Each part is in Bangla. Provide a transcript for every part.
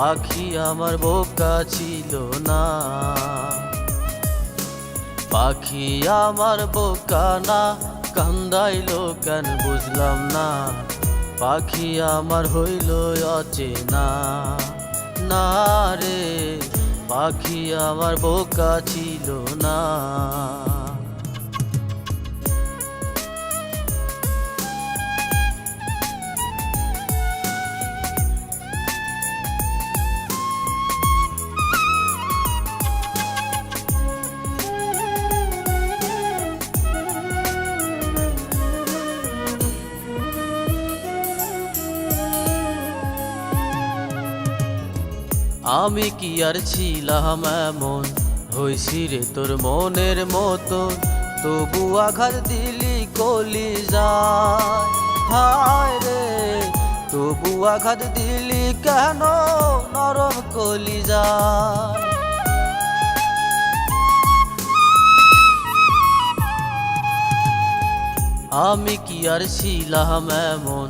পাখি আমার বোকা ছিল না। পাখি আমার বোকা না, কান্দাইলো কেন বুঝলাম না। পাখি আমার হইল অচেনা। না রে, পাখি আমার বোকা ছিল না। আমি কি আর ছিলাম এমন? হইছি রে তোর মনের মতো তবু আঘাত দিলি কলি যায় হায় রে, তবু আঘাত দিলি কেন নরম কলি যায় আমি কি আর ছিলাম এমন?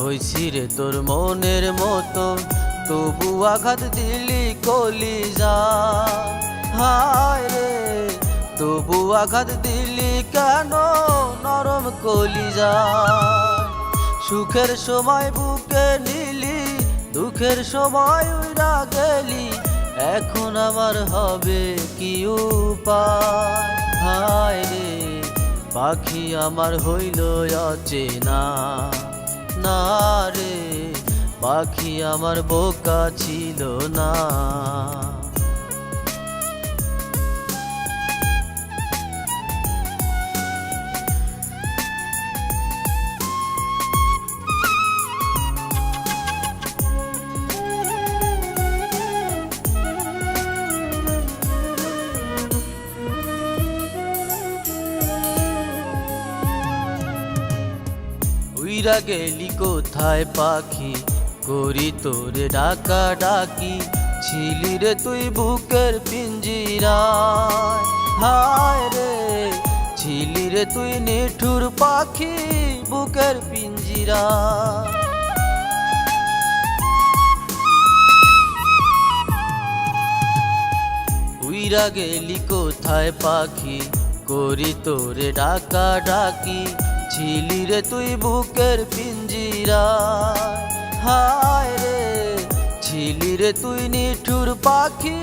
হইছি রে তোর মনের মতো তবু আঘাত দিলি কলি যা হায় রে, তবু আঘাত দিলি কেন নরম কলি যা সুখের সময় বুকে নিলি, দুঃখের সময় উড়া গেলি, এখন আমার হবে কি উপায়? হায় রে, পাখি আমার হইল অচেনা। না রে পাখি আমার বোকা ছিল না। উইরা গেলি কোথায় পাখি? করি তোরে ডাকা ডাকি, ছিলি রে তুই বুকের পিঞ্জিরায়। হায় রে, ছিলি রে তুই নিঠুর পাখি বুকের পিঞ্জিরা উইরা গেলি কোথায় পাখি, করি তোরে ডাকা ডাকি, ছিলি রে তুই বুকের পিঞ্জিরা হায়। রে ছিলি রে তুই নিঠুর পাখি,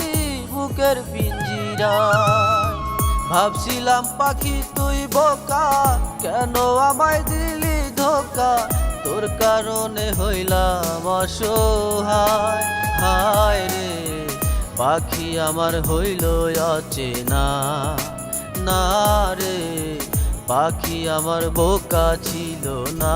বুকের পিঞ্জিরা ভাবছিলাম পাখি তুই বোকা, কেন আমায় দিলি ধোকা? তোর কারণে হইলাম অসহায়। হায় রে, পাখি আমার হইল অচেনা। না রে, পাখি আমার বোকা ছিল না।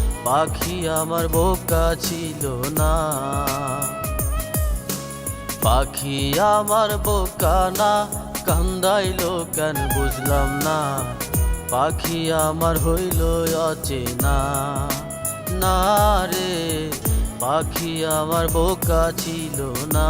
পাখি আমার বোকা ছিল না। পাখি আমার বোকা না, কান্দাইলো কেন বুঝলাম না। পাখি আমার হইল অচেনা। না রে, পাখি আমার বোকা ছিল না।